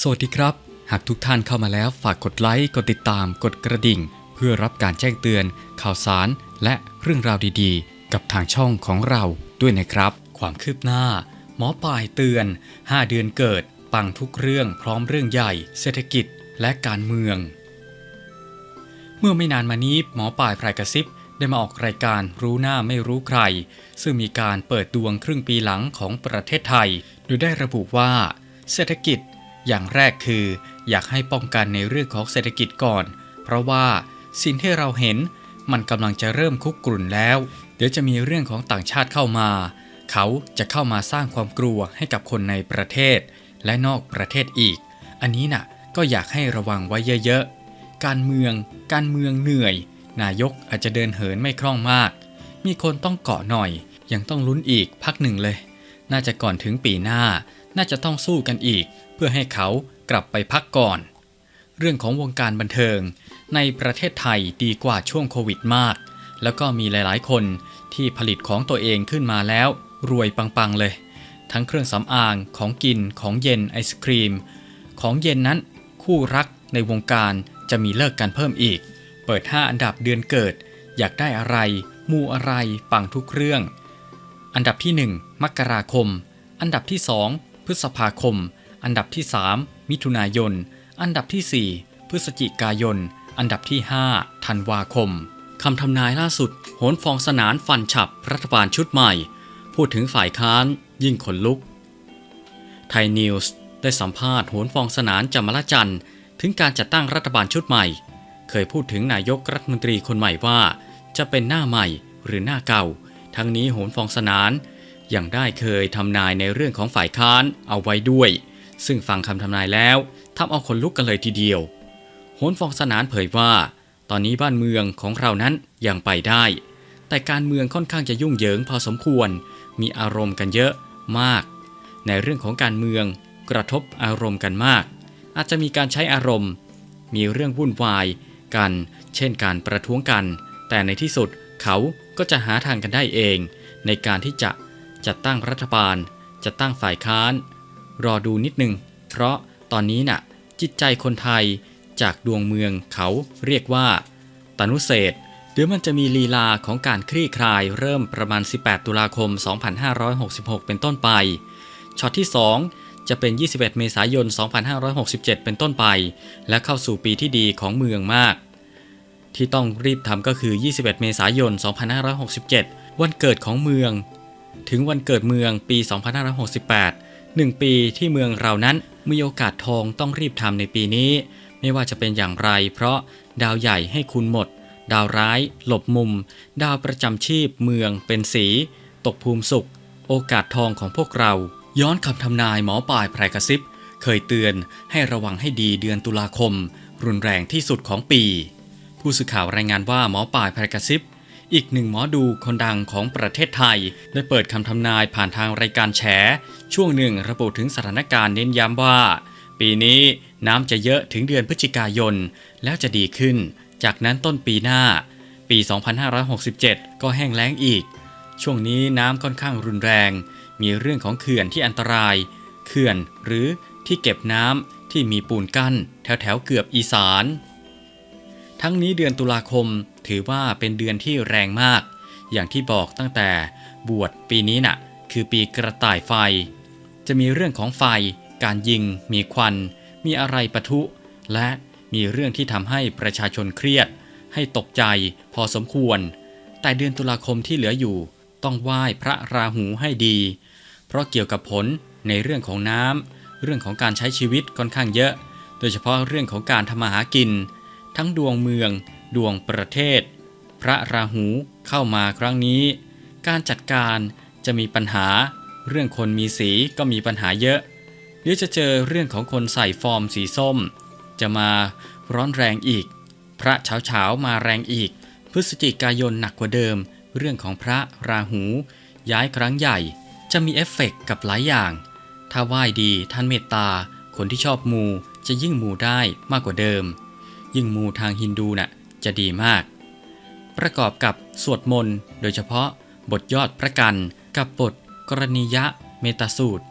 สวัสดีครับ หากทุกท่านเข้ามาแล้วฝากกดไลค์ กดติดตาม กดกระดิ่ง เพื่อรับการแจ้งเตือน ข่าวสาร และเรื่องราวดีๆ กับทางช่องของเราด้วยนะครับ ความคืบหน้า หมอปลายเตือน 5 เดือนเกิด ปังทุกเรื่องพร้อมเรื่องใหญ่ เศรษฐกิจและการเมือง เมื่อไม่นานมานี้หมอป่ายพรายกระซิบได้มาออกรายการรู้หน้าไม่รู้ใคร ซึ่งมีการเปิดดวงครึ่งปีหลังของประเทศไทย โดยได้ระบุว่า เศรษฐกิจ อย่างแรกคืออยากให้ป้องกันในเรื่องของเศรษฐกิจก่อน เพราะว่าสิ่งที่เราเห็นมันกำลังจะเริ่มคุกกรุ่นแล้ว เดี๋ยวจะมีเรื่องของต่างชาติเข้ามา เขาจะเข้ามาสร้างความกลัวให้กับคนในประเทศ และนอกประเทศอีก อันนี้น่ะก็อยากให้ระวังไว้เยอะๆ การเมือง การเมืองเหนื่อย นายกอาจจะเดินเหินไม่คล่องมาก มีคนต้องเกาะหน่อย ยังต้องลุ้นอีกพักหนึ่งเลย น่าจะก่อนถึงปีหน้า น่าจะต้องสู้กันอีก เพื่อให้เขากลับไปพักก่อน เรื่องของวงการบันเทิง ในประเทศไทยดีกว่าช่วงโควิดมาก แล้วก็มีหลายๆ คนที่ผลิตของตัวเองขึ้นมาแล้ว รวยปังๆเลย ทั้งเครื่องสำอางของกินของเย็นไอศครีม ของเย็นนั้นคู่รักในวงการจะมีเลิกกันเพิ่มอีก เปิด 5 อันดับเดือนเกิด อยากได้อะไร มูอะไร ปังทุกเรื่อง อันดับที่ 1 มกราคม อันดับที่ 2 พฤษภาคม อันดับที่ 3 มิถุนายน อันดับที่ 4 พฤศจิกายน อันดับที่ 5 ธันวาคม คำทำนายล่าสุด โหนฟองสนานฟันฉับรัฐบาลชุดใหม่ พูดถึงฝ่ายค้านยิ่งขนลุก ไทยนิวส์ได้สัมภาษณ์โหนฟองสนานจามละจันทร์ถึงการจัดตั้งรัฐบาลชุดใหม่ เคยพูดถึงนายกรัฐมนตรีคนใหม่ว่า จะเป็นหน้าใหม่หรือหน้าเก่า ทั้งนี้โหนฟองสนาน ยังได้เคยทำนายในเรื่องของฝ่ายค้านเอาไว้ด้วย ซึ่งฟังคำทำนายแล้วทำเอาคนลุกกันเลยทีเดียวโหนฟองสนานเผยว่า ตอนนี้บ้านเมืองของเรานั้นยังไปได้ แต่การเมืองค่อนข้างจะยุ่งเหยิงพอสมควร มีอารมณ์กันเยอะมาก ในเรื่องของการเมืองกระทบอารมณ์กันมาก อาจจะมีการใช้อารมณ์ มีเรื่องวุ่นวายกัน เช่นการประท้วงกัน แต่ในที่สุดเขาก็จะหาทางกันได้เอง ในการที่จะ จัดตั้งรัฐบาลจะตั้งฝ่ายค้าน รอดูนิดนึง เพราะตอนนี้น่ะ จิตใจคนไทยจากดวงเมืองเขาเรียกว่า ตนุเศษเดี๋ยวมันจะมีลีลาของการคลี่คลายเริ่มประมาณ 18 ตุลาคม 2566 เป็นต้นไป ช็อตที่ 2 จะเป็น 21 เมษายน 2567 เป็นต้นไป และเข้าสู่ปีที่ดีของเมืองมาก ที่ต้องรีบทำก็คือ 21 เมษายน 2567 วันเกิดของเมือง ถึงวันเกิดเมืองปี 2568 1 ปีที่เมืองเรานั้นมีโอกาสทองต้องรีบทำในปีนี้ ไม่ว่าจะเป็นอย่างไร เพราะดาวใหญ่ให้คุณหมด ดาวร้าย หลบมุม ดาวประจำชีพเมืองเป็นสี ตกภูมิสุข โอกาสทองของพวกเรา ย้อนคำทำนายหมอปลายไพรกระซิบเคยเตือนให้ระวังให้ดีเดือนตุลาคม รุนแรงที่สุดของปี ผู้สื่อข่าวรายงานว่าหมอปลายไพรกระซิบ อีกหนึ่งหมอดูคนดังของประเทศไทย ได้เปิดคำทำนายผ่านทางรายการแฉ ช่วงหนึ่งระบุถึงสถานการณ์เน้นย้ำว่า ปีนี้น้ำจะเยอะถึงเดือนพฤศจิกายน แล้วจะดีขึ้น จากนั้นต้นปีหน้า ปี 2567 ก็แห้งแล้งอีก ช่วงนี้น้ำค่อนข้างรุนแรง มีเรื่องของเขื่อนที่อันตราย เขื่อนหรือที่เก็บน้ำที่มีปูนกั้น แถวแถวๆเกือบอีสาน ทั้งนี้เดือนตุลาคม ถือว่าเป็นเดือนที่แรงมาก อย่างที่บอกตั้งแต่บวชปีนี้น่ะ คือปีกระต่ายไฟ จะมีเรื่องของไฟ การยิง มีควัน มีอะไรปะทุ และมีเรื่องที่ทำให้ประชาชนเครียด ให้ตกใจพอสมควร แต่เดือนตุลาคมที่เหลืออยู่ ต้องไหว้พระราหูให้ดี เพราะเกี่ยวกับผลในเรื่องของน้ำเรื่องของการใช้ชีวิตค่อนข้างเยอะ โดยเฉพาะเรื่องของการทำมาหากิน ทั้งดวงเมือง ดวงประเทศ พระราหูเข้ามาครั้งนี้ การจัดการจะมีปัญหา เรื่องคนมีสีก็มีปัญหาเยอะ หรือจะเจอเรื่องของคนใส่ฟอร์มสีส้ม จะมาร้อนแรงอีก พระเฉาเฉามาแรงอีก พฤศจิกายนหนักกว่าเดิม เรื่องของพระราหู ย้ายครั้งใหญ่ จะมีเอฟเฟกต์กับหลายอย่าง ถ้าไหว้ดีท่านเมตตา คนที่ชอบมูจะยิ่งมูได้มากกว่าเดิม ยิ่งมูทางฮินดูน่ะ จะดีมาก ประกอบกับสวดมนต์โดยเฉพาะบทยอดพระกันกับบทกรณียะเมตสูตร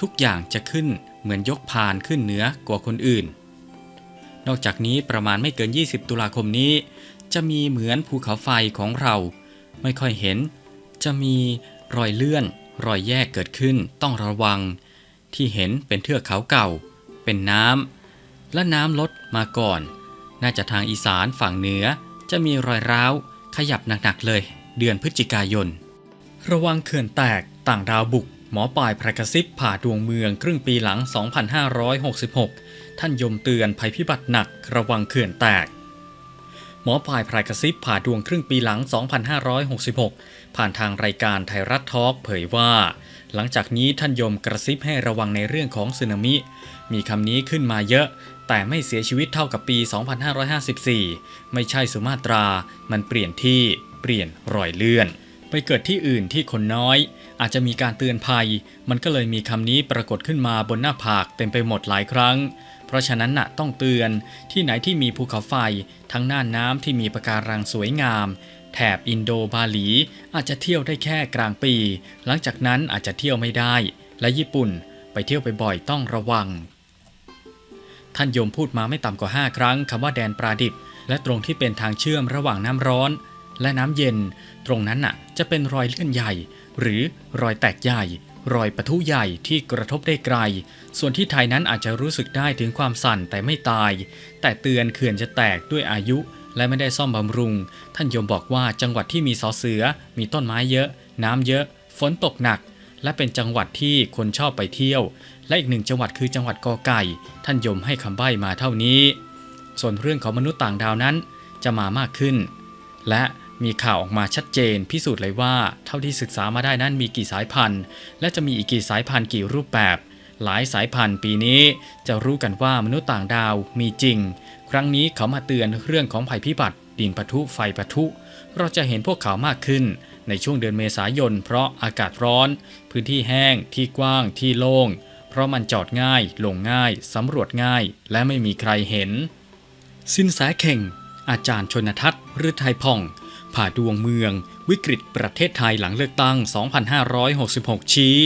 ทุกอย่างจะขึ้นเหมือนยกพานขึ้นเหนือกว่าคนอื่น นอกจากนี้ประมาณไม่เกิน 20 ตุลาคมนี้ จะมีเหมือนภูเขาไฟของเรา ไม่ค่อยเห็น จะมีรอยเลื่อน รอยแยกเกิดขึ้นต้องระวัง ที่เห็นเป็นเทือกเขาเก่า เป็นน้ำและน้ำลดมาก่อน น่าจะทางอีสานฝั่งเหนือ จะมีรอยร้าว ขยับหนักๆเลย เดือนพฤศจิกายน ระวังเขื่อนแตกต่างดาวบุก หมอปลายพระกระซิบผ่าดวงเมืองครึ่งปีหลัง 2566 ท่านยมเตือนภัยพิบัติหนัก ระวังเขื่อนแตกหมอปลายพรายกระซิบผ่าดวงครึ่งปีหลัง 2566 ผ่านทางรายการไทยรัฐทอล์กเผยว่า หลังจากนี้ท่านยมกระซิบให้ระวังในเรื่องของสึนามิ มีคำนี้ขึ้นมาเยอะ แต่ไม่เสียชีวิตเท่ากับปี 2554 ไม่ใช่สุมาตรา มันเปลี่ยนที่ เปลี่ยนรอยเลื่อน ไปเกิดที่อื่นที่คนน้อย อาจจะมีการเตือนภัย มันก็เลยมีคำนี้ปรากฏขึ้นมาบนหน้าผากเต็มไปหมดหลายครั้ง เพราะฉะนั้นน่ะต้องเตือน ที่ไหนที่มีภูเขาไฟ ทั้งน่านน้ำที่มีปะการังสวยงาม แถบอินโดบาหลี อาจจะเที่ยวได้แค่กลางปี หลังจากนั้นอาจจะเที่ยวไม่ได้ และญี่ปุ่นไปเที่ยวไปบ่อยต้องระวัง ท่านยมพูดมาไม่ต่ำกว่า 5 ครั้งคำว่าแดนปราดิบ และตรงที่เป็นทางเชื่อมระหว่างน้ำร้อน และน้ำเย็น ตรงนั้นน่ะ จะเป็นรอยเลื่อนใหญ่ หรือรอยแตกใหญ่ รอยปะทุใหญ่ที่กระทบได้ไกล ส่วนที่ไทยนั้นอาจจะรู้สึกได้ถึงความสั่นแต่ไม่ตาย แต่เตือนเขื่อนจะแตกด้วยอายุ และไม่ได้ซ่อมบำรุง ท่านยมบอกว่าจังหวัดที่มีสอเสือ มีต้นไม้เยอะ น้ำเยอะ ฝนตกหนัก และเป็นจังหวัดที่คนชอบไปเที่ยว และอีกหนึ่งจังหวัดคือจังหวัดกอไก่ ท่านยมให้คำใบ้มาเท่านี้ ส่วนเรื่องของมนุษย์ต่างดาวนั้นจะมามากขึ้น และมีข่าวออกมาชัดเจน พิสูจน์เลยว่า เท่าที่ศึกษามาได้นั้นมีกี่สายพันธุ์ และจะมีอีกกี่สายพันธุ์กี่รูปแบบ หลายสายพันธุ์ปีนี้จะรู้กันว่ามนุษย์ต่างดาวมีจริง ครั้งนี้เขามาเตือนเรื่องของภัยพิบัติ ดินปะทุไฟปะทุ เราจะเห็นพวกเขามากขึ้นในช่วงเดือนเมษายน เพราะอากาศร้อน พื้นที่แห้งที่กว้างที่โล่ง เพราะมันจอดง่าย ลงง่าย สำรวจง่าย และไม่มีใครเห็น สินแสเข่ง อาจารย์ชนทัศน์ฤทัยพ่อง ผ่าดวงเมือง วิกฤตประเทศไทยหลังเลือกตั้ง 2566 ชี้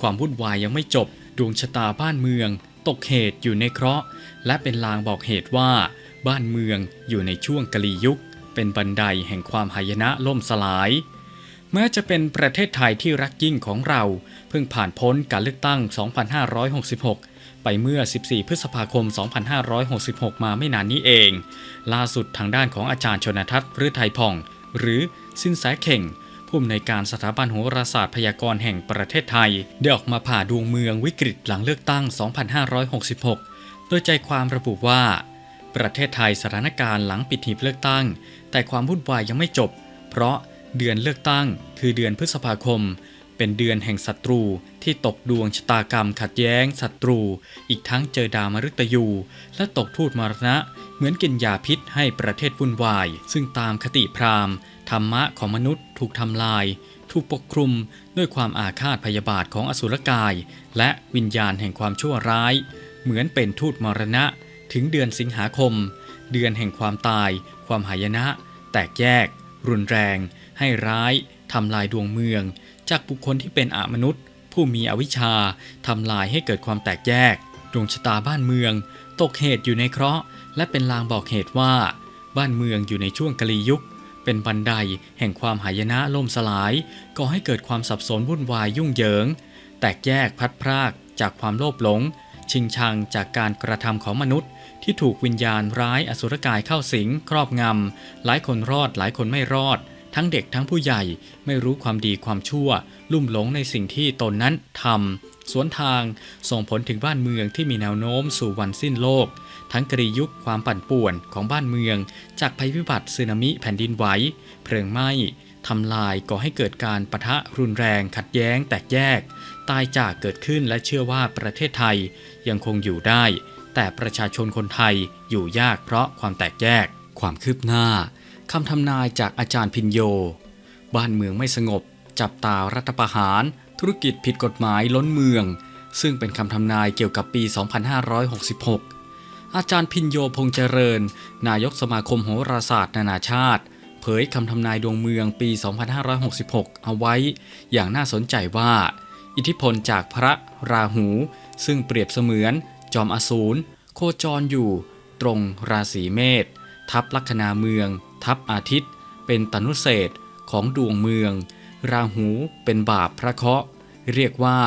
ความวุ่นวายยังไม่จบ ดวงชะตาบ้านเมือง ตกเหตุอยู่ในเคราะห์ และเป็นลางบอกเหตุว่า บ้านเมืองอยู่ในช่วงกลียุค เป็นบันไดแห่งความหายนะล่มสลาย แม้จะเป็นประเทศไทยที่รักยิ่งของเรา เพิ่งผ่านพ้นการเลือกตั้ง 2566 ไปเมื่อ 14 พฤษภาคม 2566 มาไม่นานนี้เอง ล่าสุดทางด้านของอาจารย์ชนทัศน์ฤทัยพ่อง หรือสินแสเข่งผู้อำนวยการสถาบันโหราศาสตร์พยากรณ์แห่งประเทศไทย ได้ออกมาผ่าดวงเมืองวิกฤตหลังเลือกตั้ง 2566 โดยใจความระบุว่า ประเทศไทยสถานการณ์หลังปิดหีบเลือกตั้ง แต่ความวุ่นวายยังไม่จบ เพราะ เดือนเลือกตั้ง คือเดือนพฤษภาคม เป็นเดือนแห่งศัตรูที่ตกดวงชะตากรรมขัดแย้งศัตรู อีกทั้งเจอดาวมฤตยู และตกทูตมรณะ เหมือนกินยาพิษให้ประเทศวุ่นวาย ซึ่งตามคติพราหมณ์ ธรรมะของมนุษย์ถูกทำลาย ถูกปกคลุมด้วยความอาฆาตพยาบาทของอสุรกาย และวิญญาณแห่งความชั่วร้าย เหมือนเป็นทูตมรณะ ถึงเดือนสิงหาคม เดือนแห่งความตาย ความหายนะ แตกแยก รุนแรง ให้ร้ายทำลายดวงเมือง จากบุคคลที่เป็นอมนุษย์ ผู้มีอวิชชาทำลายให้เกิดความแตกแยก ดวงชะตาบ้านเมือง ตกเหตุอยู่ในเคราะห์ และเป็นลางบอกเหตุว่า บ้านเมืองอยู่ในช่วงกลียุค เป็นบันไดแห่งความหายนะล่มสลายก่อให้เกิดความสับสนวุ่นวายยุ่งเหยิง แตกแยกพัดพรากจากความโลภหลง ชิงชังจากการกระทำของมนุษย์ที่ถูกวิญญาณร้ายอสุรกายเข้าสิงครอบงำ หลายคนรอดหลายคนไม่รอด ทั้งเด็กทั้งผู้ใหญ่ไม่รู้ความดีความชั่ว ลุ่มหลงในสิ่งที่ตนนั้นทำสวนทางส่งผลถึงบ้านเมืองที่มีแนวโน้มสู่วันสิ้นโลก ทั้งกรียุคความปั่นป่วนของบ้านเมือง จากภัยพิบัติสึนามิแผ่นดินไหวเพลิงไหม้ทำลายก่อให้เกิดการปะทะรุนแรงขัดแย้งแตกแยก ตายจากเกิดขึ้นและเชื่อว่าประเทศไทยยังคงอยู่ได้ แต่ประชาชนคนไทยอยู่ยากเพราะความแตกแยก ความคืบหน้า คำทำนายจากอาจารย์พินโย บ้านเมืองไม่สงบ จับตารัฐประหาร ธุรกิจผิดกฎหมายล้นเมือง ซึ่งเป็นคำทำนายเกี่ยวกับปี 2566 อาจารย์พินโยพงเจริญ นายกสมาคมโหราศาสตร์นานาชาติ เผยคำทำนายดวงเมืองปี 2566 เอาไว้อย่างน่าสนใจว่า อิทธิพลจากพระราหู ซึ่งเปรียบเสมือน จอมอสูรโคจรอยู่ ตรงราศีเมษทับลัคนาเมือง ทับอาทิตย์ เป็นตนุเศษของดวงเมือง ราหูเป็นบาปพระเคราะห์เรียกว่า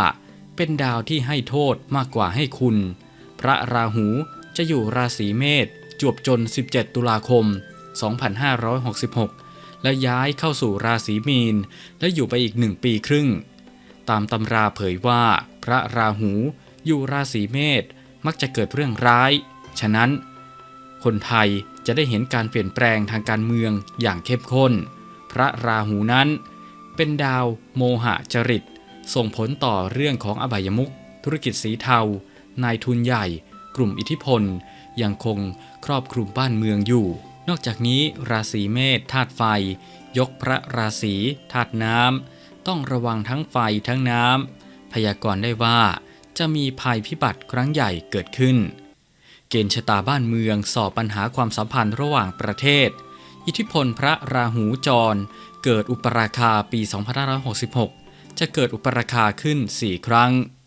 เป็นดาวที่ให้โทษมากกว่าให้คุณ พระราหูจะอยู่ราศีเมษจวบจน 17 ตุลาคม 2566 และย้ายเข้าสู่ราศีมีน และอยู่ไปอีกหนึ่งปีครึ่ง ตามตำราเผยว่า พระราหูอยู่ราศีเมษมักจะเกิดเรื่องร้าย ฉะนั้น คนไทย จะได้เห็นการเปลี่ยนแปลงทางการเมืองอย่างเข้มข้น พระราหูนั้น เป็นดาวโมหะจริต ส่งผลต่อเรื่องของอบายมุขธุรกิจสีเทา นายทุนใหญ่ กลุ่มอิทธิพล ยังคงครอบคลุมบ้านเมืองอยู่ นอกจากนี้ราศีเมษธาตุไฟ ยกพระราศีธาตุน้ำต้องระวังทั้งไฟทั้งน้ำพยากรณ์ได้ว่าจะมีภัยพิบัติครั้งใหญ่เกิดขึ้น เกณฑ์ชะตาบ้านเมืองสอบปัญหาความสัมพันธ์ระหว่างประเทศ อิทธิพลพระราหูจร เกิดอุปราคาปี 2566 จะเกิดอุปราคาขึ้น 4 ครั้ง